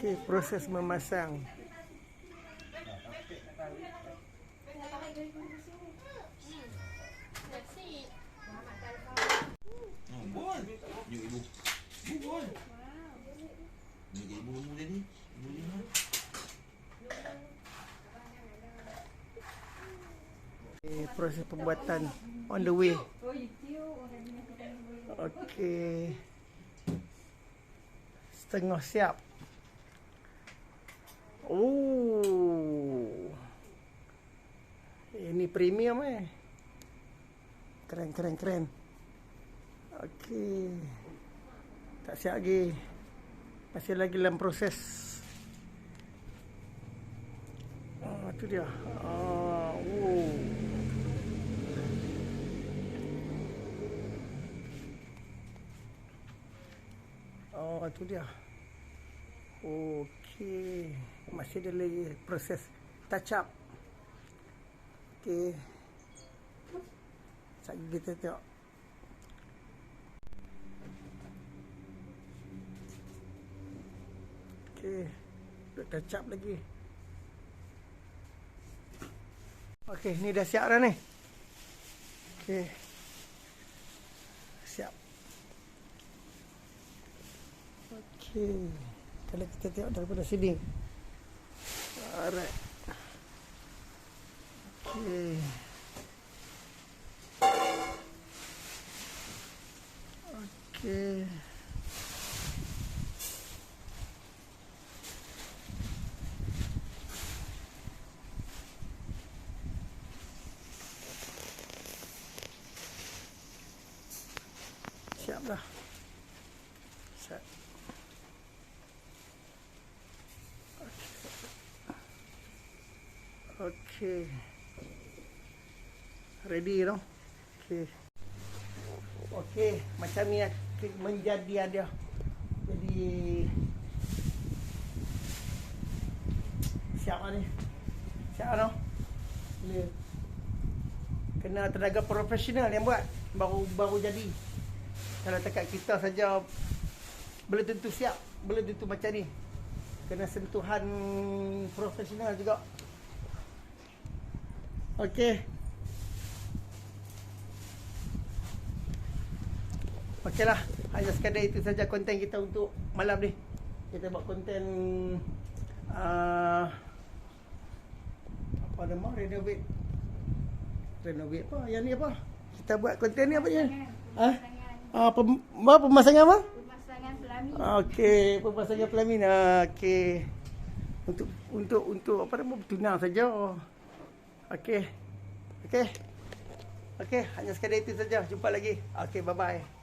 Okey, proses memasang. Okay, proses pembuatan on the way. Okey. Setengah siap. Oh. Ini premium eh. Keren keren keren. Okey. Tak siap lagi. Masih lagi dalam proses. Ah, tu dia. Ah, oh. Oh, tu dia. Okey. Masih ada lagi proses touch up. Okey. Sekejap kita tengok. Okey. Duk touch up lagi. Okey, ni dah siap dah ni. Okey. Siap. Okey. Kalau kita tengok daripada sini. Alright. Okey. Okey. Siap dah. Siap. Okey. Ready no? Okey. Okey, macam ni lah menjadi ada. Jadi siap lah ni. Siap no? Bila kena tenaga profesional yang buat baru baru jadi. Kalau dekat kita saja belum tentu siap, belum tentu macam ni. Kena sentuhan profesional juga. Okey. Okeylah, hanya sekadar itu saja konten kita untuk malam ni. Kita buat konten uh, apa nama renovate. Renovate apa? Yang ni apa? Kita buat konten ni apa je? Ha? Ah, pem, apa pemasangan apa? Pemasangan pelamin. Okey, pemasangan pelamin. Ah, Okey. Untuk untuk untuk apa nama tunang saja. Okey. Okey. Okey, hanya sekadar itu saja. Jumpa lagi. Okey, bye bye.